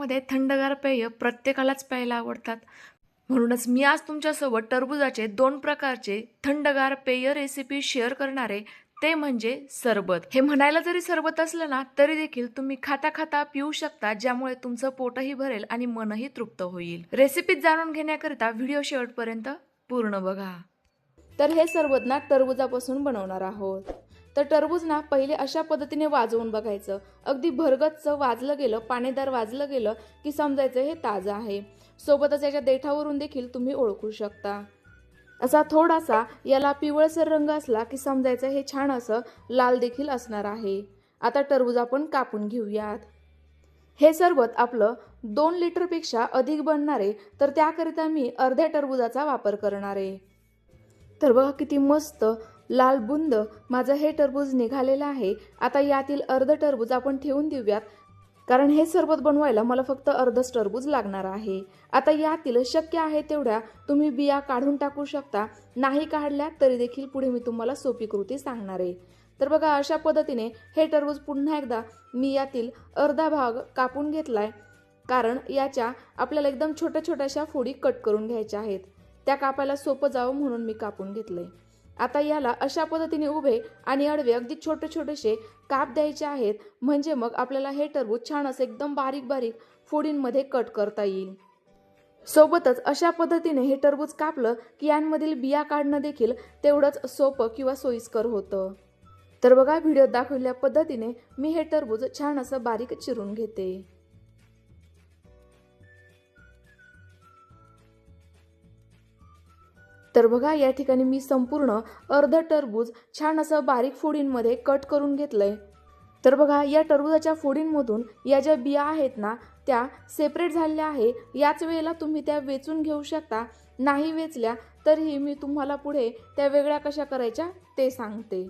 उन्हाळ्यामध्ये थंडगार पेय प्रत्येकालाच प्यायला आवडतात. म्हणूनच मी आज तुमच्यासोबत टरबुजाचे दोन प्रकारचे थंडगार पेय रेसिपी शेअर करणारे ते म्हणजे सरबत. हे म्हणायला जरी सरबत असलं ना तरी देखील तुम्ही खाता खाता पिऊ शकता ज्यामुळे तुमचं पोटही भरेल आणि मनही तृप्त होईल. रेसिपीत जाणून घेण्याकरिता व्हिडिओ शेवटपर्यंत पूर्ण बघा. तर हे सरबत ना टरबुजापासून बनवणार आहोत. तर टरबूज ना पहिले अशा पद्धतीने वाजवून बघायचं. अगदी भरगतचं वाजलं गेलं पाणीदार वाजलं गेलं की समजायचं हे ताजं आहे. सोबतच याच्या देठावरून देखील तुम्ही ओळखू शकता. असा थोडासा याला पिवळसर रंग असला की समजायचं हे छान असं लाल देखील असणार आहे. आता टरबूज आपण कापून घेऊयात. हे सरबत आपलं दोन लिटरपेक्षा अधिक बनणार आहे तर त्याकरिता मी अर्ध्या टरबुजाचा वापर करणार. आहे तर बघा किती मस्त लाल बुंद माझं हे टरबूज निघालेलं आहे. आता यातील अर्ध टरबूज आपण ठेवून देऊयात. कारण हे सरबत बनवायला मला फक्त अर्धच टरबूज लागणार आहे. आता यातील शक्य आहे तेवढ्या तुम्ही बिया काढून टाकू शकता. नाही काढल्या तरी देखील पुढे मी तुम्हाला सोपी कृती सांगणार आहे. तर बघा अशा पद्धतीने हे टरबूज पुन्हा एकदा मी यातील अर्धा भाग कापून घेतलाय. कारण याच्या आपल्याला एकदम छोट्या छोट्याशा फोडी कट करून घ्यायच्या आहेत. त्या कापायला सोपं जावं म्हणून मी कापून घेतलंय. आता याला अशा पद्धतीने उभे आणि अडवे अगदी छोटे छोटेसे काप द्यायचे आहेत म्हणजे मग आपल्याला हे टरबूज छान असं एकदम बारीक बारीक फोडींमध्ये कट करता येईल. सोबतच अशा पद्धतीने हे टरबूज कापलं की यांमधील बिया काढणं देखील तेवढंच सोपं किंवा सोयीस्कर होतं. तर बघा व्हिडिओ दाखवलेल्या पद्धतीने मी हे टरबूज छान असं बारीक चिरून घेते. तर बघा या ठिकाणी मी संपूर्ण अर्ध टरबूज छान असं बारीक फोडींमध्ये कट करून घेतलंय. तर बघा या टरबुजाच्या फोडींमधून या ज्या बिया आहेत ना त्या सेपरेट झालेल्या आहे. याच वेळेला तुम्ही त्या वेचून घेऊ शकता. नाही वेचल्या तरीही मी तुम्हाला पुढे त्या वेगळ्या कशा करायच्या ते सांगते.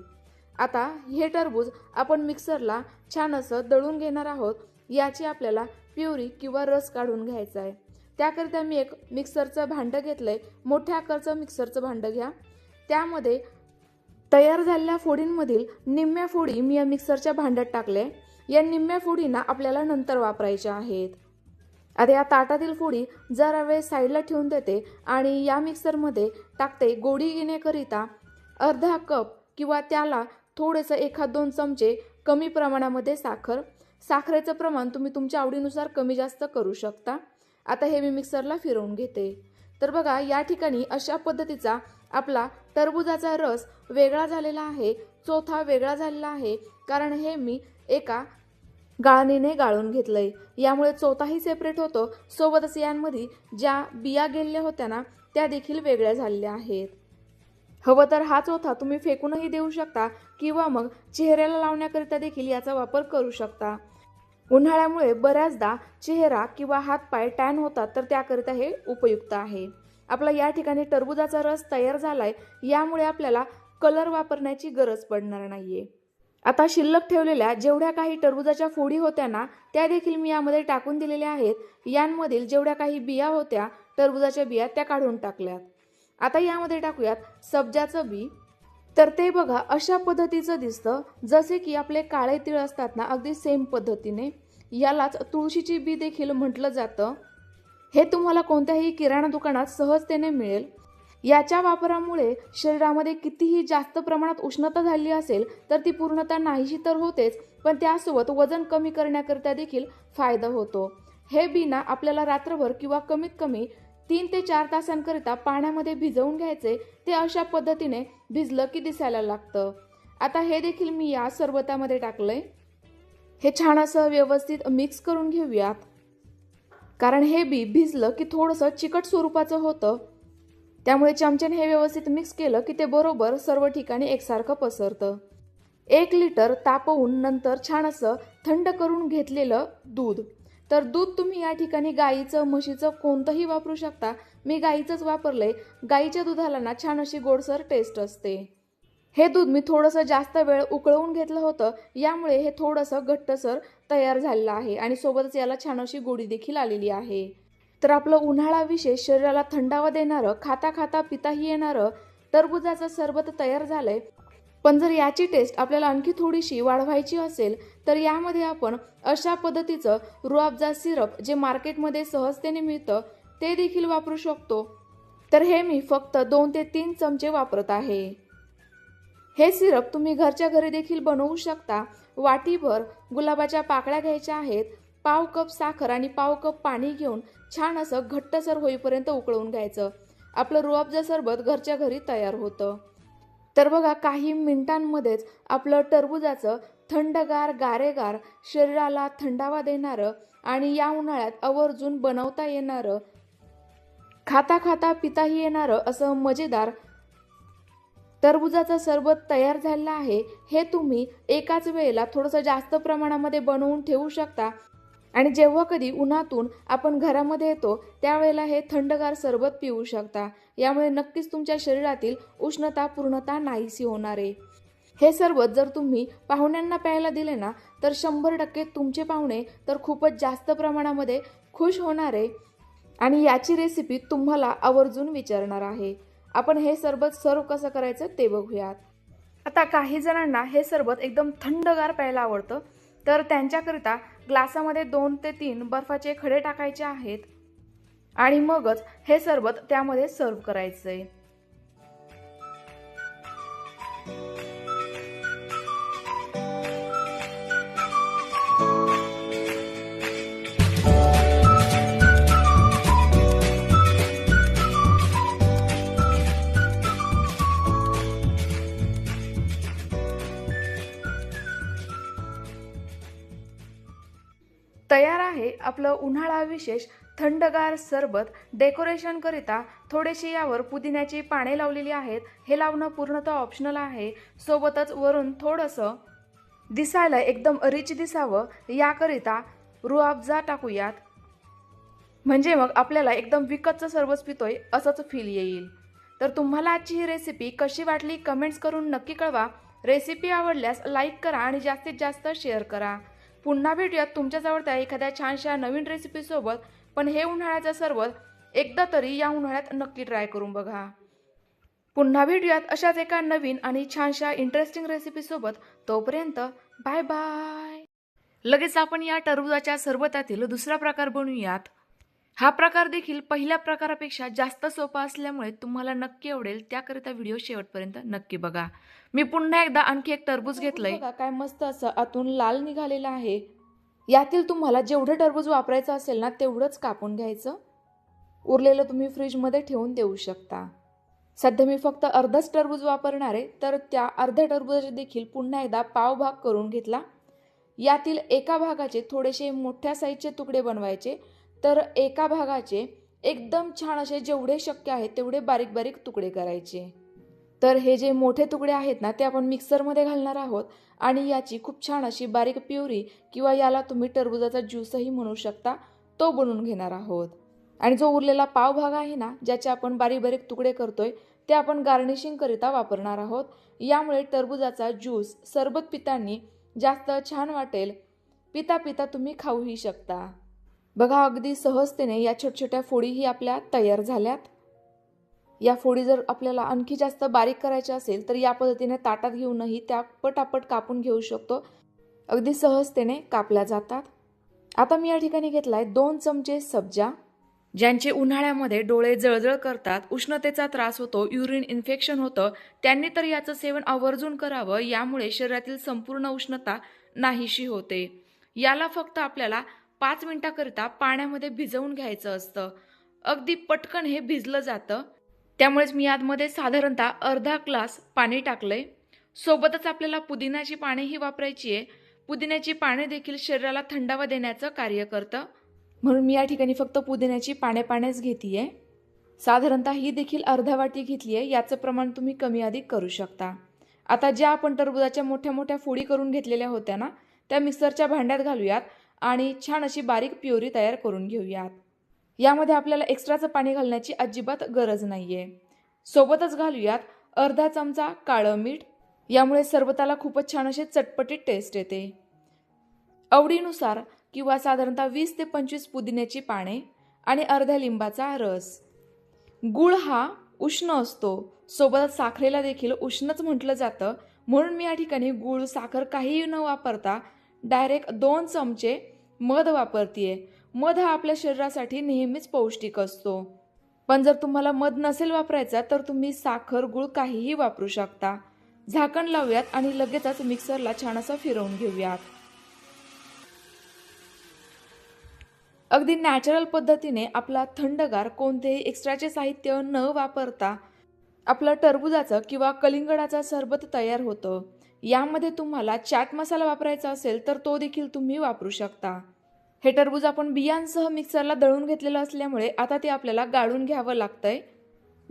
आता हे टरबूज आपण मिक्सरला छान असं दळून घेणार आहोत. याची आपल्याला प्युरी किंवा रस काढून घ्यायचा आहे. त्याकरिता मी एक मिक्सरचं भांडं घेतलंय. मोठ्या आकारचं मिक्सरचं भांडं घ्या. त्यामध्ये तयार झालेल्या फोडींमधील निम्म्या फोडी मी या मिक्सरच्या भांड्यात टाकले. या निम्म्या फोडींना आपल्याला नंतर वापरायच्या आहेत. आता या ताटातील फोडी जरा वेळ साईडला ठेवून देते आणि या मिक्सरमध्ये टाकते गोडी घेण्याकरिता अर्धा कप किंवा त्याला थोडंसं एखाद दोन चमचे कमी प्रमाणामध्ये साखर. साखरेचं प्रमाण तुम्ही तुमच्या आवडीनुसार कमी जास्त करू शकता. आता हे मी मिक्सरला फिरवून घेते. तर बघा या ठिकाणी अशा पद्धतीचा आपला टरबुजाचा रस वेगळा झालेला आहे चोथा वेगळा झालेला आहे कारण हे मी एका गाळणीने गाळून घेतलंय. यामुळे चोथाही सेपरेट होतो. सोबतच यांमध्ये ज्या बिया गेलेल्या होत्या ना त्या देखील वेगळ्या झालेल्या आहेत. हवं तर हा चोथा तुम्ही फेकूनही देऊ शकता किंवा मग चेहऱ्याला लावण्याकरिता देखील याचा वापर करू शकता. उन्हाळ्यामुळे बऱ्याचदा चेहरा किंवा हातपाय टॅन होतात तर त्याकरिता हे उपयुक्त आहे. आपला या ठिकाणी टरबुजाचा रस तयार झालाय यामुळे आपल्याला कलर वापरण्याची गरज पडणार नाहीये. आता शिल्लक ठेवलेल्या जेवढ्या काही टरबुजाच्या फोडी होत्या ना त्या देखील मी यामध्ये टाकून दिलेल्या आहेत. यांमधील जेवढ्या काही बिया होत्या टरबुजाच्या बिया त्या काढून टाकल्यात. आता यामध्ये टाकूयात सब्जाचं बी. तर ते बघा अशा पद्धतीचं दिसतं जसे की आपले काळे तीळ असतात ना अगदी सेम पद्धतीने. यालाच तुळशीची बी देखील म्हटलं जातं. हे तुम्हाला कोणत्याही किराणा दुकानात सहजतेने मिळेल. याच्या वापरामुळे शरीरामध्ये कितीही जास्त प्रमाणात उष्णता झाली असेल तर ती पूर्णता नाहीशी तर होतेच पण त्यासोबत वजन कमी करण्याकरिता देखील फायदा होतो. हे बिना आपल्याला रात्रभर किंवा कमीत कमी तीन ते चार तासांकरिता पाण्यामध्ये भिजवून घ्यायचे ते अशा पद्धतीने भिजलं की दिसायला लागतं. आता हे देखील मी या सरबतामध्ये टाकलंय. हे छान असं व्यवस्थित मिक्स करून घेऊयात. कारण हे बी भिजलं की थोडंसं चिकट स्वरूपाचं होतं. त्यामुळे चमच्याने हे व्यवस्थित मिक्स केलं की ते बरोबर सर्व ठिकाणी एकसारखं पसरतं. एक लिटर तापवून नंतर छान असं थंड करून घेतलेलं दूध. तर दूध तुम्ही या ठिकाणी गाईचं म्हशीचं कोणतंही वापरू शकता. मी गाईचंच वापरलंय. गाईच्या दुधाला ना छान अशी गोडसर टेस्ट असते. हे दूध मी थोडंसं जास्त वेळ उकळवून घेतलं होतं यामुळे हे थोडंसं घट्टसर तयार झालेलं आहे आणि सोबतच याला छान अशी गोडी देखील आलेली आहे. तर आपलं उन्हाळा विशेष शरीराला थंडावा देणारं खाता खाता पिताही येणारं टरबुजाचं सरबत तयार झालंय. पण जर याची टेस्ट आपल्याला आणखी थोडीशी वाढवायची असेल तर यामध्ये आपण अशा पद्धतीचं रुआबजा सिरप जे मार्केटमध्ये सहजतेने मिळतं ते देखील वापरू शकतो. तर हे मी फक्त दोन ते तीन चमचे वापरत आहे. हे सिरप तुम्ही घरच्या घरी देखील बनवू शकता. वाटीभर गुलाबाच्या पाकळ्या घ्यायच्या आहेत. पाव कप साखर आणि पाव कप पाणी घेऊन छान असं घट्टसर होईपर्यंत उकळून घ्यायचं. आपलं रुआबजा सरबत घरच्या घरी तयार होतं. तर बघा काही मिनिटांमध्येच आपलं टरबुजाचं थंडगार गारेगार शरीराला थंडावा देणारं आणि या उन्हाळ्यात आवर्जून बनवता येणारं खाता खाता पिताही येणारं असं मजेदार टरबुजाचा सरबत तयार झालेला आहे. हे तुम्ही एकाच वेळेला थोडंसं जास्त प्रमाणामध्ये बनवून ठेवू शकता. आणि जेव्हा कधी उन्हातून आपण घरामध्ये येतो त्यावेळेला हे थंडगार सरबत पिऊ शकता. यामुळे नक्कीच तुमच्या शरीरातील उष्णता पूर्णता नाहीशी होणार आहे. हे सरबत जर तुम्ही पाहुण्यांना प्यायला दिले ना तर शंभर टक्के तुमचे पाहुणे तर खूपच जास्त प्रमाणामध्ये खुश होणार आहे. आणि याची रेसिपी तुम्हाला आवर्जून विचारणार आहे. आपण हे सरबत सर्व कसं करायचं ते बघूयात. आता काही जणांना हे सरबत एकदम थंडगार प्यायला आवडतं. तर त्यांच्याकरिता ग्लासामध्ये दोन ते तीन बर्फाचे खडे टाकायचे आहेत. आणि मगच हे सरबत त्यामध्ये सर्व करायचं आहे तयार आहे आपलं उन्हाळा विशेष थंडगार सरबत. डेकोरेशनकरिता थोडेशी यावर पुदिन्याची पाने लावलेली आहेत. हे लावणं पूर्णतः ऑप्शनल आहे. सोबतच वरून थोडंसं दिसायला एकदम रिच दिसावं. याकरिता रुआबजा टाकूयात. म्हणजे मग आपल्याला एकदम विकतचं सरबत पितोय असंच फील येईल. तर तुम्हाला आजची ही रेसिपी कशी वाटली? कमेंट्स करून नक्की कळवा. रेसिपी आवडल्यास लाईक करा आणि जास्तीत जास्त शेअर करा. पुन्हा भेटूयात तुमच्याजवळ त्या एखाद्या छानशा नवीन रेसिपीसोबत पण हे उन्हाळ्याचं सरबत एकदा तरी या उन्हाळ्यात नक्की ट्राय करून बघा. पुन्हा भेटूयात अशाच एका नवीन आणि छानशा इंटरेस्टिंग रेसिपीसोबत तोपर्यंत बाय बाय लगेच आपण या टरबुजाच्या सरबतातील दुसरा प्रकार बनवूयात. हा प्रकार देखील पहिल्या प्रकारापेक्षा जास्त सोपा असल्यामुळे तुम्हाला नक्की आवडेल. त्याकरिता व्हिडिओ शेवटपर्यंत नक्की बघा. मी पुन्हा एकदा आणखी एक टरबूज घेतलंय. काय मस्त असं आतून लाल निघालेलं आहे. यातील तुम्हाला जेवढं टरबूज वापरायचं असेल ना तेवढंच कापून घ्यायचं. उरलेलं तुम्ही फ्रीजमध्ये ठेवून देऊ शकता. सध्या मी फक्त अर्धाच टरबूज वापरणार आहे तर त्या अर्ध्या टरबुजाचे देखील पुन्हा एकदा पाव भाग करून घेतला. यातील एका भागाचे थोडेसे मोठ्या साईजचे तुकडे बनवायचे. तर एका भागाचे एकदम छान असे जेवढे शक्य आहे तेवढे बारीक बारीक तुकडे करायचे. तर हे जे मोठे तुकडे आहेत ना ते आपण मिक्सरमध्ये घालणार आहोत आणि याची खूप छान अशी बारीक प्युरी किंवा याला तुम्ही टरबुजाचा ज्यूसही म्हणू शकता तो बनवून घेणार आहोत. आणि जो उरलेला पाव भाग आहे ना ज्याचे आपण बारीक बारीक तुकडे करतोय ते आपण गार्निशिंगकरिता वापरणार आहोत. यामुळे टरबुजाचा ज्यूस सरबत पितांनी जास्त छान वाटेल. पिता पिता तुम्ही खाऊही शकता. बघा अगदी सहजतेने या छोट्या छोट्या फोडीही आपल्या तयार झाल्यात. या फोडी जर आपल्याला आणखी जास्त बारीक करायच्या असेल तर या पद्धतीने ताटात घेऊनही त्या पटापट कापून घेऊ शकतो. अगदी सहजतेने कापल्या जातात. आता मी या ठिकाणी घेतलाय दोन चमचे सब्जा ज्यांचे उन्हाळ्यामध्ये डोळे जळजळ करतात उष्णतेचा त्रास होतो युरिन इन्फेक्शन होतं त्यांनी तर याचं सेवन आवर्जून करावं यामुळे शरीरातील संपूर्ण उष्णता नाहीशी होते. याला फक्त आपल्याला पाच मिनिटाकरिता पाण्यामध्ये भिजवून घ्यायचं असतं. अगदी पटकन हे भिजलं जातं. त्यामुळेच मी आतमध्ये साधारणतः अर्धा ग्लास पाणी टाकलंय. सोबतच आपल्याला पुदिन्याची पानेही वापरायची आहे पुदिन्याची पाने देखील शरीराला थंडावा देण्याचं कार्य करतं. म्हणून मी या ठिकाणी फक्त पुदिन्याची पाने पाण्याच घेते साधारणतः ही देखील अर्धा वाटी घेतली आहे याचं प्रमाण तुम्ही कमी अधिक करू शकता. आता ज्या आपण टरबुजाच्या मोठ्या मोठ्या फोडी करून घेतलेल्या होत्या ना त्या मिक्सरच्या भांड्यात घालूयात. आणि छान अशी बारीक प्युरी तयार करून घेऊयात. यामध्ये आपल्याला एक्स्ट्राचं पाणी घालण्याची अजिबात गरज नाही आहे सोबतच घालूयात अर्धा चमचा काळं मीठ. यामुळे सरबताला खूपच छान असे चटपटीत टेस्ट येते. आवडीनुसार किंवा साधारणतः वीस ते पंचवीस पुदिन्याची पाने आणि अर्ध्या लिंबाचा रस. गुळ हा उष्ण असतो. सोबतच साखरेला देखील उष्णच म्हटलं जातं. म्हणून मी या ठिकाणी गूळ साखर काहीही न वापरता डायरेक्ट दोन चमचे मध वापरतीये. मध हा आपल्या शरीरासाठी नेहमीच पौष्टिक असतो. पण जर तुम्हाला मध नसेल वापरायचा तर तुम्ही साखर गुळ काहीही वापरू शकता. झाकण लावूयात आणि लगेचच मिक्सरला छान असं फिरवून घेऊयात. अगदी नॅचरल पद्धतीने आपला थंडगार कोणतेही एक्स्ट्राचे साहित्य न वापरता आपलं टरबुजाचं किंवा कलिंगडाचं सरबत तयार होतं. यामध्ये तुम्हाला चाट मसाला वापरायचा असेल तर तो देखील तुम्ही वापरू शकता. हे टरबूज आपण बियांसह मिक्सरला दळून घेतलेलं असल्यामुळे आता ते आपल्याला गाळून घ्यावं लागतंय.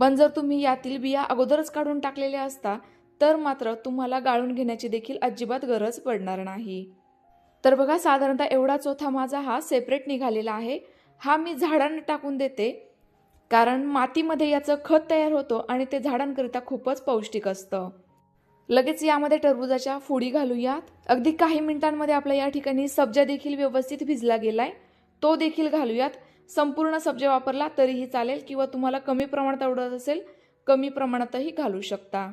पण जर तुम्ही यातील बिया अगोदरच काढून टाकलेल्या असता तर मात्र तुम्हाला गाळून घेण्याची देखील अजिबात गरज पडणार नाही. तर बघा साधारणतः एवढा चोथा माझा हा सेपरेट निघालेला आहे. हा मी झाडांना टाकून देते. कारण मातीमध्ये याचं खत तयार होतं आणि ते झाडांकरिता खूपच पौष्टिक असतं. लगेच यामध्ये टरबुजाच्या फोडी घालूयात. अगदी काही मिनिटांमध्ये आपल्या या ठिकाणी सब्जा देखील व्यवस्थित भिजला गेलाय. तो देखील घालूयात. संपूर्ण सब्जा वापरला तरीही चालेल किंवा तुम्हाला कमी प्रमाणात आवडत असेल कमी प्रमाणातही घालू शकता.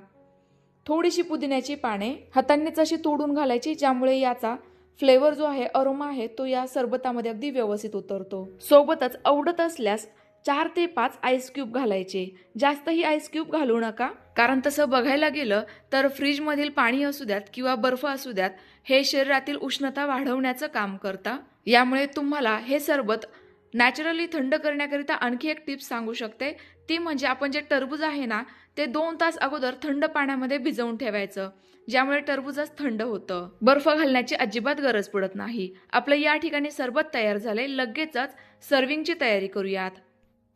थोडीशी पुदिन्याची पाने हातांनीच अशी तोडून घालायची ज्यामुळे याचा फ्लेवर जो आहे अरोमा आहे तो या सरबतामध्ये अगदी व्यवस्थित उतरतो. सोबतच आवडत असल्यास चार ते पाच आईस क्यूब घालायचे. जास्तही आईस क्यूब घालू नका. कारण तसं बघायला गेलं तर फ्रीजमधील पाणी असू द्यात किंवा बर्फ असू द्यात हे शरीरातील उष्णता वाढवण्याचं काम करता. यामुळे तुम्हाला हे सरबत नॅचरली थंड करण्याकरिता आणखी एक टिप्स सांगू शकते. ती म्हणजे आपण जे टरबूज आहे ना ते दोन तास अगोदर थंड पाण्यामध्ये भिजवून ठेवायचं ज्यामुळे टरबूजच थंड होतं. बर्फ घालण्याची अजिबात गरज पडत नाही. आपलं या ठिकाणी सरबत तयार झाले लगेचच सर्विंगची तयारी करूयात.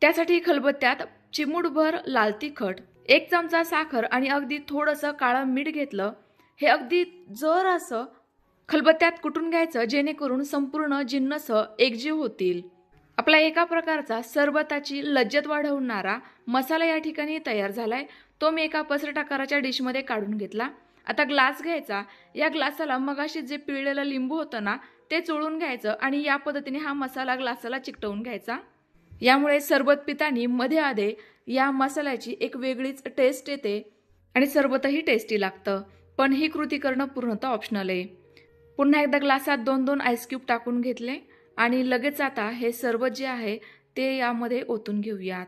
त्यासाठी खलबत्त्यात चिमूटभर लाल तिखट एक चमचा साखर आणि अगदी थोडंसं काळं मीठ घेतलं. हे अगदी जर असं खलबत्त्यात कुटून घ्यायचं जेणेकरून संपूर्ण जिन्नस एकजीव होतील. आपला एका प्रकारचा सरबताची लज्जत वाढवणारा मसाला या ठिकाणी तयार झालाय. तो मी एका पसरट आकाराच्या डिशमध्ये काढून घेतला. आता ग्लास घ्यायचा. या ग्लासाला मगाशी जे पिळलेलं लिंबू होतं ना ते चोळून घ्यायचं आणि या पद्धतीने हा मसाला ग्लासाला चिकटवून घ्यायचा. यामुळे सरबत पितानी मध्ये आधे या मसाल्याची एक वेगळीच टेस्ट येते आणि सरबतही टेस्टी लागतं. पण ही कृती करणं पूर्णतः ऑप्शनल आहे. पुन्हा एकदा ग्लासात दोन दोन आईस्क्यूब टाकून घेतले आणि लगेच आता हे सरबत जे आहे ते यामध्ये ओतून घेऊयात.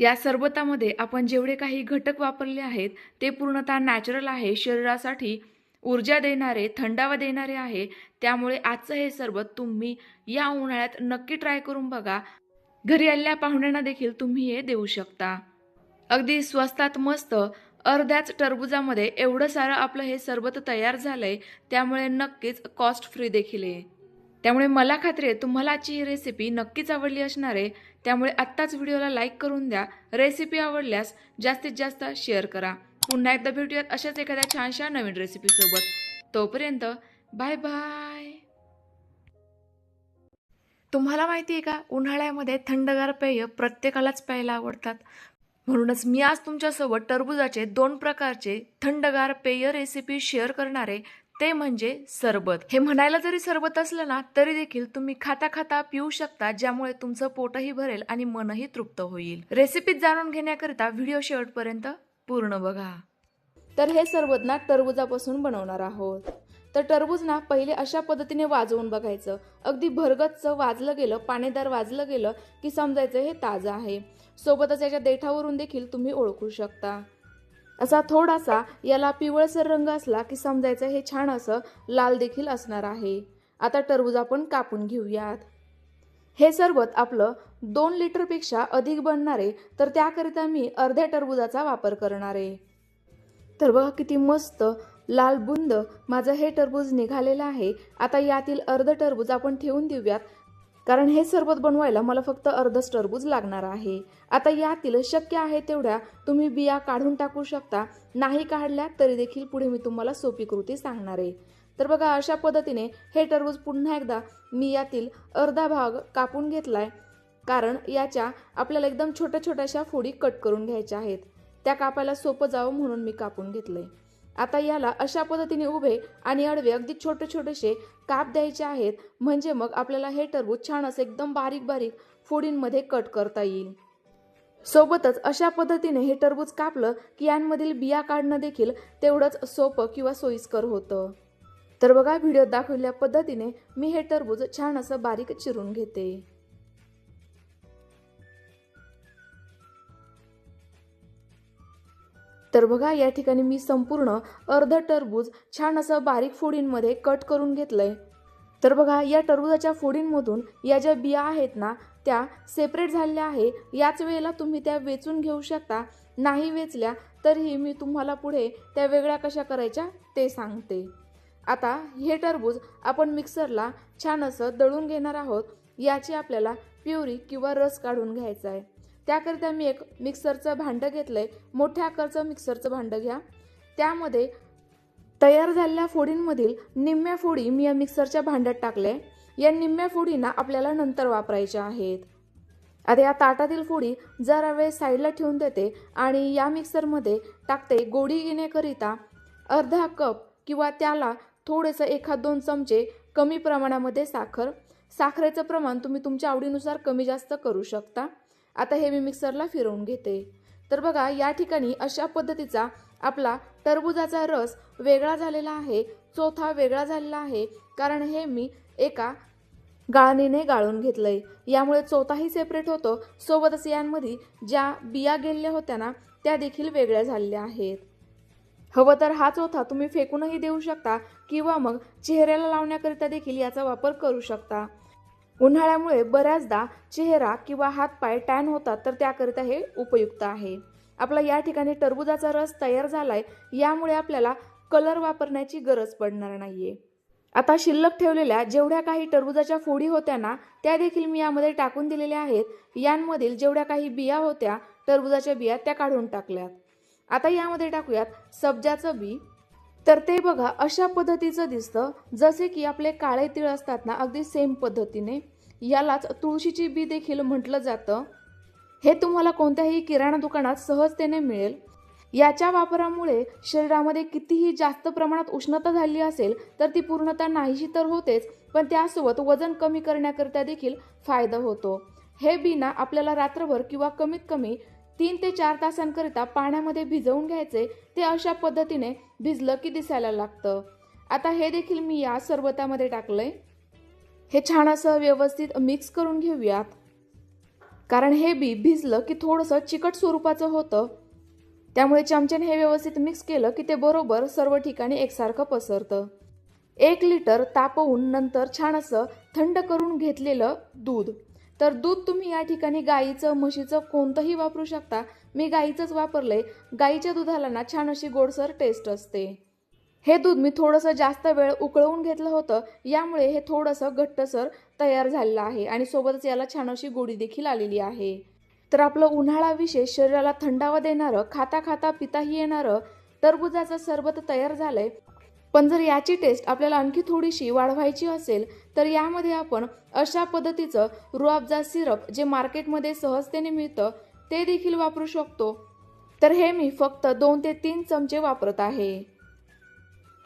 या सरबतामध्ये आपण जेवढे काही घटक वापरले आहेत ते पूर्णतः नॅचरल आहे शरीरासाठी ऊर्जा देणारे थंडावा देणारे आहे. त्यामुळे आजचं हे सरबत तुम्ही या उन्हाळ्यात नक्की ट्राय करून बघा. घरी आलेल्या पाहुण्यांना देखील तुम्ही हे देऊ शकता. अगदी स्वस्तात मस्त अर्ध्याच टरबुजामध्ये एवढं सारं आपलं हे सरबत तयार झालंय त्यामुळे नक्कीच कॉस्ट फ्री देखील आहे. त्यामुळे मला खात्री आहे तुम्हाला आजची ही रेसिपी नक्कीच आवडली असणार आहे. त्यामुळे आत्ताच व्हिडिओला लाईक करून द्या. रेसिपी आवडल्यास जास्तीत जास्त शेअर करा. पुन्हा एकदा भेटूयात अशाच एखाद्या छानशा नवीन रेसिपीसोबत तोपर्यंत बाय बाय तुम्हाला माहिती आहे का? उन्हाळ्यामध्ये थंडगार पेय प्रत्येकालाच प्यायला आवडतात. म्हणूनच मी आज तुमच्यासोबत टरबुजाचे दोन प्रकारचे थंडगार पेय रेसिपी शेअर करणारे ते म्हणजे सरबत. हे म्हणायला जरी सरबत असलं ना तरी देखील तुम्ही खाता खाता पिऊ शकता ज्यामुळे तुमचं पोटही भरेल आणि मनही तृप्त होईल. रेसिपीत जाणून घेण्याकरिता व्हिडिओ शेवटपर्यंत पूर्ण बघा. तर हे सरबत ना टरबुजापासून बनवणार आहोत. तर टरबूज ना पहिले अशा पद्धतीने वाजवून बघायचं. अगदी भरगतचं वाजलं गेलं पाणीदार वाजलं गेलं की समजायचं हे ताजं आहे. सोबतच याच्या देठावरून देखील तुम्ही ओळखू शकता. असा थोडासा याला पिवळसर रंग असला की समजायचं हे छान असं लाल देखील असणार आहे. आता टरबूज आपण कापून घेऊयात. हे सरबत आपलं दोन लिटरपेक्षा अधिक बनणार आहे तर त्याकरिता मी अर्ध्या टरबुजाचा वापर करणार. आहे तर बघा किती मस्त लाल बुंद माझं हे टरबूज निघालेलं आहे. आता यातील अर्ध टरबूज आपण ठेवून देऊयात. कारण हे सरबत बनवायला मला फक्त अर्धच टरबूज लागणार आहे. आता यातील शक्य आहे तेवढ्या तुम्ही बिया काढून टाकू शकता. नाही काढल्या तरी देखील पुढे मी तुम्हाला सोपी कृती सांगणार आहे. तर बघा अशा पद्धतीने हे टरबूज पुन्हा एकदा मी यातील अर्धा भाग कापून घेतलाय. कारण याच्या आपल्याला एकदम छोट्या छोट्याशा फोडी कट करून घ्यायच्या आहेत. त्या कापायला सोपं जावं म्हणून मी कापून घेतलंय. आता याला अशा पद्धतीने उभे आणि आडवे अगदी छोटे छोटेसे काप द्यायचे आहेत. म्हणजे मग आपल्याला हे टरबूज छान असं एकदम बारीक बारीक फोडींमध्ये कट करता येईल. सोबतच अशा पद्धतीने हे टरबूज कापलं की यांमधील बिया काढणं देखील तेवढंच सोपं किंवा सोयीस्कर होतं. तर बघा व्हिडिओ दाखवलेल्या पद्धतीने मी हे टरबूज छान असं बारीक चिरून घेते. तर बघा या ठिकाणी मी संपूर्ण अर्ध टरबूज छान असं बारीक फोडींमध्ये कट करून घेतलंय. तर बघा या टरबूजाच्या फोडींमधून या ज्या बिया आहेत ना त्या सेपरेट झालेल्या आहे. याच वेळेला तुम्ही त्या वेचून घेऊ शकता. नाही वेचल्या तरीही मी तुम्हाला पुढे त्या वेगळ्या कशा करायच्या ते सांगते. आता हे टरबूज आपण मिक्सरला छान असं दळून घेणार आहोत. याची आपल्याला प्युरी किंवा रस काढून घ्यायचा आहे. त्याकरिता मी एक मिक्सरचं भांडं घेतलं आहे मोठ्या आकारचं मिक्सरचं भांडं घ्या. त्यामध्ये तयार झालेल्या फोडींमधील निम्म्या फोडी मी या मिक्सरच्या भांड्यात टाकले. या निम्म्या फोडींना आपल्याला नंतर वापरायच्या आहेत. आता या ताटातील फोडी जरा वेळ साईडला ठेवून देते आणि या मिक्सरमध्ये टाकते गोडी घेण्याकरिता अर्धा कप किंवा त्याला थोडंसं एखाद दोन चमचे कमी प्रमाणामध्ये साखर. साखरेचं प्रमाण तुम्ही तुमच्या आवडीनुसार कमी जास्त करू शकता. आता हे मी मिक्सरला फिरवून घेते. तर बघा या ठिकाणी अशा पद्धतीचा आपला टरबुजाचा रस वेगळा झालेला आहे चोथा वेगळा झालेला आहे कारण हे मी एका गाळणीने गाळून घेतलंय. यामुळे चोथाही सेपरेट होतो. सोबतच यांमध्ये ज्या बिया गेलेल्या होत्या ना त्या देखील वेगळ्या झालेल्या आहेत. हवं तर हा चोथा तुम्ही फेकूनही देऊ शकता किंवा मग चेहऱ्याला लावण्याकरिता देखील याचा वापर करू शकता. उन्हाळ्यामुळे बऱ्याचदा चेहरा किंवा हातपाय टॅन होतात तर त्याकरिता हे उपयुक्त आहे. आपला या ठिकाणी टरबुजाचा रस तयार झालाय यामुळे आपल्याला कलर वापरण्याची गरज पडणार नाहीये. आता शिल्लक ठेवलेल्या जेवढ्या काही टरबुजाच्या फोडी होत्या ना त्या देखील मी यामध्ये टाकून दिलेल्या आहेत. यांमधील जेवढ्या काही बिया होत्या टरबुजाच्या बिया त्या काढून टाकल्यात. आता यामध्ये टाकूयात सब्जाचं बी. तर ते बघा अशा पद्धतीचं दिसतं जसे की आपले काळे तीळ असतात ना अगदी सेम पद्धतीने. यालाच तुळशीची बी देखील म्हटलं जातं. हे तुम्हाला कोणत्याही किराणा दुकानात सहजतेने मिळेल. याच्या वापरामुळे शरीरामध्ये कितीही जास्त प्रमाणात उष्णता झाली असेल तर ती पूर्णता नाहीशी तर होतेच पण त्यासोबत वजन कमी करण्याकरिता देखील फायदा होतो. हे बिना आपल्याला रात्रभर किंवा कमीत कमी तीन ते चार तासांकरिता पाण्यामध्ये भिजवून घ्यायचे ते अशा पद्धतीने भिजलं की दिसायला लागतं. आता हे देखील मी या सरबतामध्ये टाकलंय. हे छान असं व्यवस्थित मिक्स करून घेऊयात. कारण हे बी भिजलं की थोडंसं चिकट स्वरूपाचं होतं. त्यामुळे चमच्याने हे व्यवस्थित मिक्स केलं की ते बरोबर सर्व ठिकाणी एकसारखं पसरतं. एक लिटर तापवून नंतर छान असं थंड करून घेतलेलं दूध. तर दूध तुम्ही या ठिकाणी गाईचं म्हशीचं कोणतंही वापरू शकता. मी गाईचंच वापरलंय. गाईच्या दुधाला ना छान अशी गोडसर टेस्ट असते. हे दूध मी थोडंसं जास्त वेळ उकळवून घेतलं होतं. यामुळे हे थोडंसं घट्टसर तयार झालेलं आहे आणि सोबतच याला छान अशी गोडी देखील आलेली आहे. तर आपलं उन्हाळा विशेष शरीराला थंडावा देणारं खाता खाता पिताही येणारं टरबुजाचं सरबत तयार झालंय. पण जर याची टेस्ट आपल्याला आणखी थोडीशी वाढवायची असेल तर यामध्ये आपण अशा पद्धतीचं रुआबजा सिरप जे मार्केटमध्ये सहजतेने मिळतं ते देखील वापरू शकतो. तर हे मी फक्त दोन ते तीन चमचे वापरत आहे.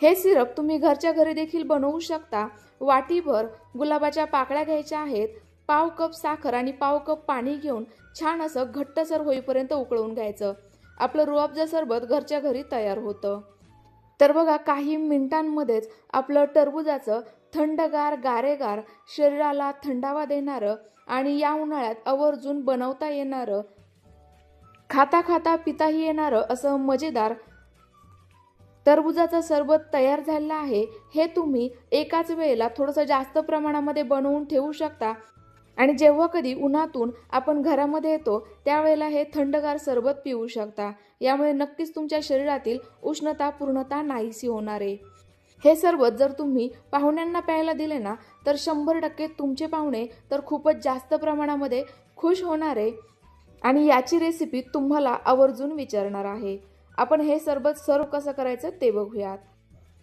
हे सिरप तुम्ही घरच्या घरी देखील बनवू शकता. वाटीभर गुलाबाच्या पाकळ्या घ्यायच्या आहेत. पाव कप साखर आणि पाव कप पाणी घेऊन छान असं घट्टसर होईपर्यंत उकळवून घ्यायचं. आपलं रुआबजा सरबत घरच्या घरी तयार होतं. तर बघा काही मिनिटांमध्येच आपलं टरबुजाचं थंडगार गारेगार शरीराला थंडावा देणारं आणि या उन्हाळ्यात आवर्जून बनवता येणारं खाता खाता पिताही येणारं असं मजेदार टरबुजाचं सरबत तयार झालेलं आहे हे तुम्ही एकाच वेळेला थोडंसं जास्त प्रमाणामध्ये बनवून ठेवू शकता. आणि जेव्हा कधी उन्हातून आपण घरामध्ये येतो त्यावेळेला हे थंडगार सरबत पिऊ शकता. यामुळे नक्कीच तुमच्या शरीरातील उष्णता पूर्णता नाहीशी होणार आहे. हे सरबत जर तुम्ही पाहुण्यांना प्यायला दिले ना तर शंभर टक्के तुमचे पाहुणे तर खूपच जास्त प्रमाणामध्ये खुश होणार आहे. आणि याची रेसिपी तुम्हाला आवर्जून विचारणार आहे. आपण हे सरबत सर्व कसं करायचं ते बघूयात.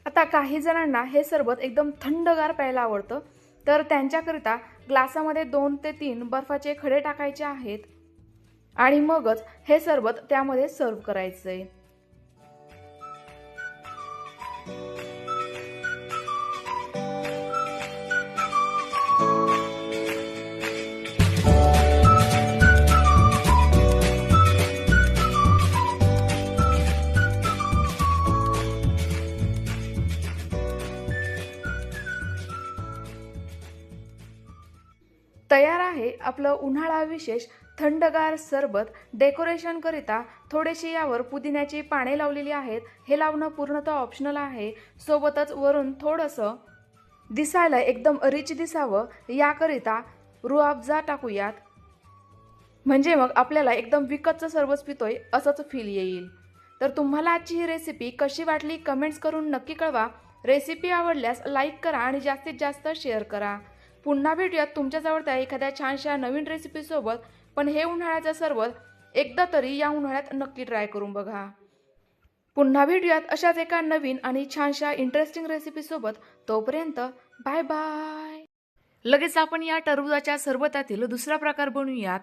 आता काही जणांना हे सरबत एकदम थंडगार प्यायला आवडतं. तर त्यांच्याकरिता ग्लासामध्ये दोन ते तीन बर्फाचे खडे टाकायचे आहेत आणि मगच हे सरबत त्यामध्ये सर्व करायचं आहे तयार आहे आपलं उन्हाळा विशेष थंडगार सरबत डेकोरेशनकरिता थोडेशी यावर पुदिन्याची पाने लावलेली आहेत. हे लावणं पूर्णतः ऑप्शनल आहे. सोबतच वरून थोडंसं दिसायला एकदम रिच दिसावं. याकरिता रुआबजा टाकूयात. म्हणजे मग आपल्याला एकदम विकतचं सरबत पितोय असंच फील येईल. तर तुम्हाला आजची ही रेसिपी कशी वाटली? कमेंट्स करून नक्की कळवा. रेसिपी आवडल्यास लाईक करा आणि जास्तीत जास्त शेअर करा. पुन्हा भेटूयात तुमच्याजवळ त्या एखाद्या छानशा नवीन रेसिपीसोबत पण हे उन्हाळ्याचं सर्वत एकदा तरी या उन्हाळ्यात नक्की ट्राय करून बघा. पुन्हा भेटूयात अशाच एका नवीन आणि छानशा इंटरेस्टिंग रेसिपीसोबत तोपर्यंत बाय बाय लगेच आपण या टरबुजाच्या सरबतातील दुसरा प्रकार बनवूयात.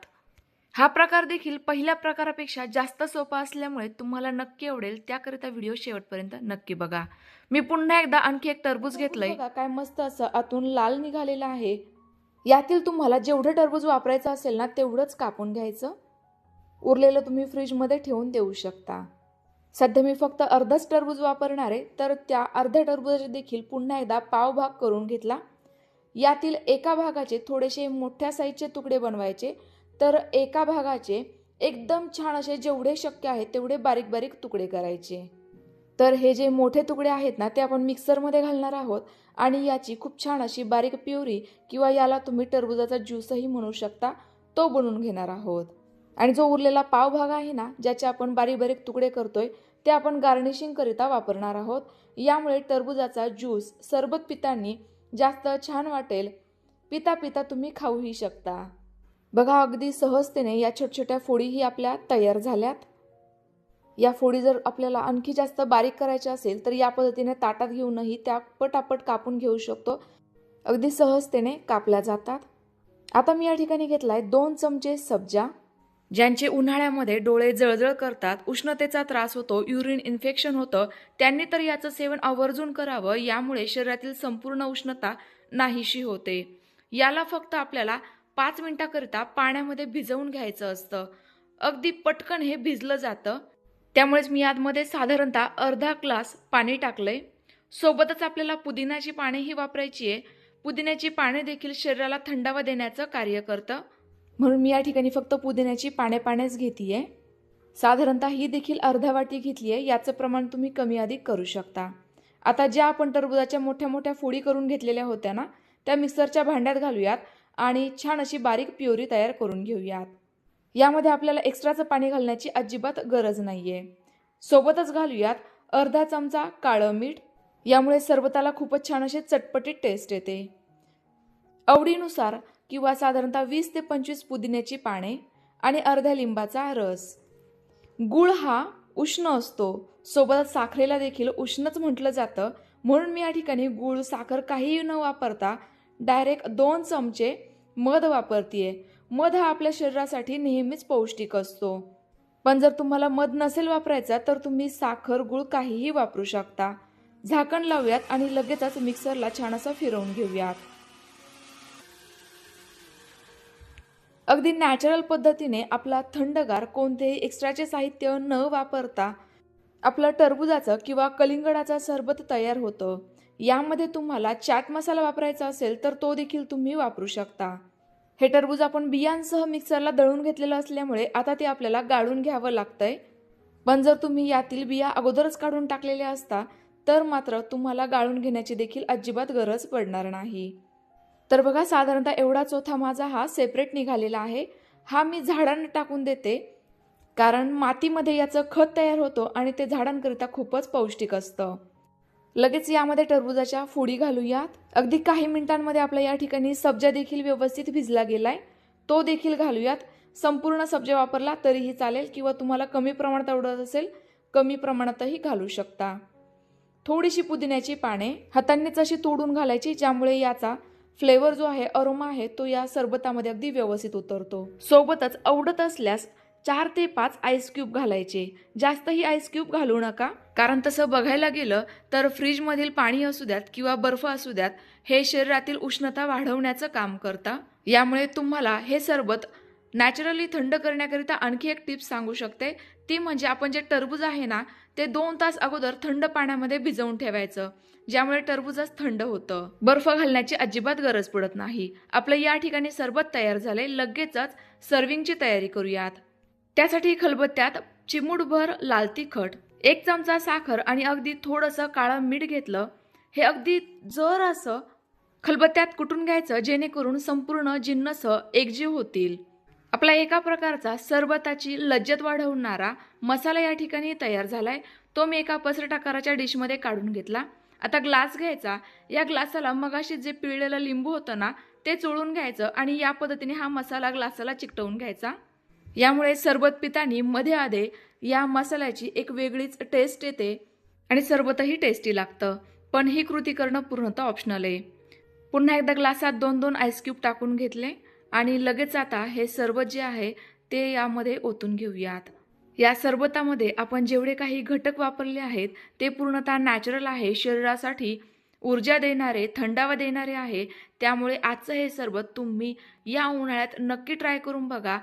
हा प्रकार देखील पहिल्या प्रकारापेक्षा जास्त सोपा असल्यामुळे तुम्हाला नक्की आवडेल त्याकरिता व्हिडिओ शेवटपर्यंत नक्की बघा. मी पुन्हा एकदा आणखी एक टरबूज घेतलंय. काय मस्त असं आतून लाल निघालेलं आहे. यातील तुम्हाला जेवढं टरबूज वापरायचं असेल ना तेवढंच कापून घ्यायचं. उरलेलं तुम्ही फ्रीजमध्ये ठेवून देऊ शकता. सध्या मी फक्त अर्धाच टरबूज वापरणार आहे तर त्या अर्ध्या टरबुजाचे देखील पुन्हा एकदा पाव भाग करून घेतला. यातील एका भागाचे थोडेसे मोठ्या साईजचे तुकडे बनवायचे तर एका भागाचे एकदम छान असे जेवढे शक्य आहे तेवढे बारीक बारीक तुकडे करायचे. तर हे जे मोठे तुकडे आहेत ना ते आपण मिक्सरमध्ये घालणार आहोत. आणि याची खूप छान अशी बारीक प्युरी किंवा याला तुम्ही टरबुजाचा ज्यूसही म्हणू शकता तो बनवून घेणार आहोत. आणि जो उरलेला पाव भाग आहे ना ज्याचे आपण बारीक बारीक तुकडे करतोय ते आपण गार्निशिंगकरिता वापरणार आहोत. यामुळे टरबुजाचा ज्यूस सरबत पितांनी जास्त छान वाटेल. पिता पिता तुम्ही खाऊही शकता. बघा अगदी सहजतेने या छोट्या छोट्या फोडीही आपल्या तयार झाल्यात. या फोडी जर आपल्याला आणखी जास्त बारीक करायच्या असेल तर या पद्धतीने ताटात घेऊनही त्या पटापट कापून घेऊ शकतो. अगदी सहजतेने कापल्या जातात. आता मी या ठिकाणी घेतलाय दोन चमचे सब्जा ज्यांचे उन्हाळ्यामध्ये डोळे जळजळ करतात उष्णतेचा त्रास होतो युरिन इन्फेक्शन होतं त्यांनी तर याचं सेवन आवर्जून करावं यामुळे शरीरातील संपूर्ण उष्णता नाहीशी होते. याला फक्त आपल्याला पाच मिनिटाकरिता पाण्यामध्ये भिजवून घ्यायचं असतं. अगदी पटकन हे भिजलं जातं. त्यामुळेच मी आतमध्ये साधारणतः अर्धा ग्लास पाणी टाकलं आहे सोबतच आपल्याला पुदिन्याची पानेही वापरायची आहे पुदिन्याची पाने देखील शरीराला थंडावा देण्याचं कार्य करतं. म्हणून मी या ठिकाणी फक्त पुदिन्याची पाने पाण्याच घेते साधारणतः ही देखील अर्धा वाटी घेतली आहे याचं प्रमाण तुम्ही कमी अधिक करू शकता. आता ज्या आपण टरबुजाच्या मोठ्या मोठ्या फोडी करून घेतलेल्या होत्या ना त्या मिक्सरच्या भांड्यात घालूयात आणि छान अशी बारीक प्युरी तयार करून घेऊयात. यामध्ये आपल्याला एक्स्ट्राचं पाणी घालण्याची अजिबात गरज नाही आहे सोबतच घालूयात अर्धा चमचा काळं मीठ. यामुळे सरबताला खूपच छान असे चटपटीत टेस्ट येते. आवडीनुसार किंवा साधारणतः वीस ते पंचवीस पुदिन्याची पाने आणि अर्ध्या लिंबाचा रस. गुळ हा उष्ण असतो. सोबतच साखरेला देखील उष्णच म्हटलं जातं. म्हणून मी या ठिकाणी गुळ साखर काहीही न वापरता डायरेक्ट दोन चमचे मध वापरतीये. मध हा आपल्या शरीरासाठी नेहमीच पौष्टिक असतो. पण जर तुम्हाला मध नसेल वापरायचा तर तुम्ही साखर गुळ काहीही वापरू शकता. झाकण लावूयात आणि लगेचच मिक्सरला छान असं फिरवून घेऊयात. अगदी नॅचरल पद्धतीने आपला थंडगार कोणतेही एक्स्ट्राचे साहित्य न वापरता आपलं टरबुजाचं किंवा कलिंगडाचा सरबत तयार होतं. यामध्ये तुम्हाला चाट मसाला वापरायचा असेल तर तो देखील तुम्ही वापरू शकता. हे टरबूज आपण बियांसह मिक्सरला दळून घेतलेलं असल्यामुळे आता ते आपल्याला गाळून घ्यावं लागतंय. पण जर तुम्ही यातील बिया अगोदरच काढून टाकलेल्या असता तर मात्र तुम्हाला गाळून घेण्याची देखील अजिबात गरज पडणार नाही. तर बघा साधारणतः एवढा चौथा माझा हा सेपरेट निघालेला आहे. हा मी झाडांना टाकून देते कारण मातीमध्ये याचं खत तयार होतं आणि ते झाडांकरिता खूपच पौष्टिक असतं. लगेच यामध्ये टरबुजाच्या फोडी घालूयात. अगदी काही मिनिटांमध्ये आपल्या या ठिकाणी सब्जा देखील व्यवस्थित भिजला गेला आहे तो देखील घालूयात. संपूर्ण सब्जा वापरला तरीही चालेल किंवा तुम्हाला कमी प्रमाणात आवडत असेल कमी प्रमाणातही घालू शकता. थोडीशी पुदिन्याची पाने हातांनीच अशी तोडून घालायची ज्यामुळे याचा फ्लेवर जो आहे अरोमा आहे तो या सरबतामध्ये अगदी व्यवस्थित उतरतो. सोबतच आवडत असल्यास चार ते पाच आईस क्यूब घालायचे. जास्तही आईस क्यूब घालू नका. कारण तसं बघायला गेलं तर फ्रीजमधील पाणी असू द्यात किंवा बर्फ असू द्यात हे शरीरातील उष्णता वाढवण्याचं काम करतं. यामुळे तुम्हाला हे सरबत नॅचरली थंड करण्याकरिता आणखी एक टिप्स सांगू शकते. ती म्हणजे आपण जे टरबूज आहे ना ते दोन तास अगोदर थंड पाण्यामध्ये भिजवून ठेवायचं ज्यामुळे टरबूजच थंड होतं. बर्फ घालण्याची अजिबात गरज पडत नाही. आपलं या ठिकाणी सरबत तयार झाले लगेचच सर्विंगची तयारी करूयात. त्यासाठी खलबत्त्यात चिमूटभर लाल तिखट एक चमचा साखर आणि अगदी थोडंसं काळं मीठ घेतलं. हे अगदी जर असं खलबत्त्यात कुटून घ्यायचं जेणेकरून संपूर्ण जिन्नस एकजीव होतील. आपला एका प्रकारचा सरबताची लज्जत वाढवणारा मसाला या ठिकाणी तयार झालाय. तो मी एका पसरट आकाराच्या डिशमध्ये काढून घेतला. आता ग्लास घ्यायचा. या ग्लासाला मगाशी जे पिळलेलं लिंबू होतं ना ते चोळून घ्यायचं आणि या पद्धतीने हा मसाला ग्लासाला चिकटवून घ्यायचा. यामुळे सरबत पितानी मध्ये आधे या मसाल्याची एक वेगळीच टेस्ट येते आणि सरबतही टेस्टी लागतं. पण ही कृती करणं पूर्णतः ऑप्शनल आहे. पुन्हा एकदा ग्लासात दोन दोन आईस्क्यूब टाकून घेतले आणि लगेच आता हे सरबत जे आहे ते यामध्ये ओतून घेऊयात. या सरबतामध्ये आपण जेवढे काही घटक वापरले आहेत ते पूर्णतः नॅचरल आहे शरीरासाठी ऊर्जा देणारे थंडावा देणारे आहे. त्यामुळे आजचं हे सरबत तुम्ही या उन्हाळ्यात नक्की ट्राय करून बघा.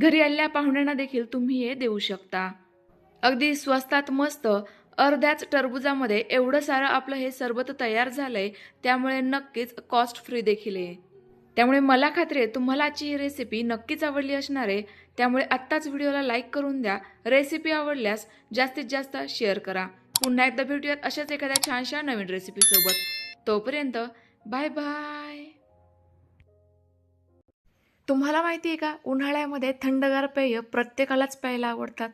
घरी आलेल्या पाहुण्यांना देखील तुम्ही हे देऊ शकता. अगदी स्वस्तात मस्त अर्ध्याच टरबुजामध्ये एवढं सारं आपलं हे सरबत तयार झालंय त्यामुळे नक्कीच कॉस्ट फ्री देखील आहे. त्यामुळे मला खात्री आहे तुम्हाला आजची ही रेसिपी नक्कीच आवडली असणार आहे. त्यामुळे आत्ताच व्हिडिओला लाईक करून द्या. रेसिपी आवडल्यास जास्तीत जास्त शेअर करा. पुन्हा एकदा भेटूयात अशाच एखाद्या छानशा नवीन रेसिपीसोबत तोपर्यंत बाय बाय तुम्हाला माहिती आहे का? उन्हाळ्यामध्ये थंडगार पेय प्रत्येकालाच प्यायला आवडतात.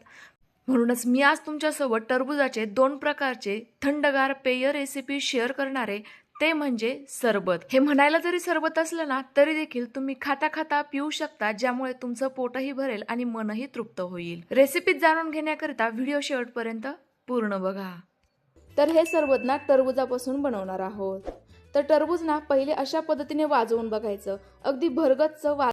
म्हणूनच मी आज तुमच्यासोबत टरबुजाचे दोन प्रकारचे थंडगार पेय रेसिपी शेअर करणारे ते म्हणजे सरबत. हे म्हणायला जरी सरबत असलं ना तरी देखील तुम्ही खाता खाता पिऊ शकता ज्यामुळे तुमचं पोटही भरेल आणि मनही तृप्त होईल. रेसिपीत जाणून घेण्याकरिता व्हिडिओ शेवटपर्यंत पूर्ण बघा. तर हे सरबत ना टरबुजापासून बनवणार आहोत. तर टरबूज ना पहिले अशा पद्धतीने वाजवून बघायचं. अगदी भरगतचं वा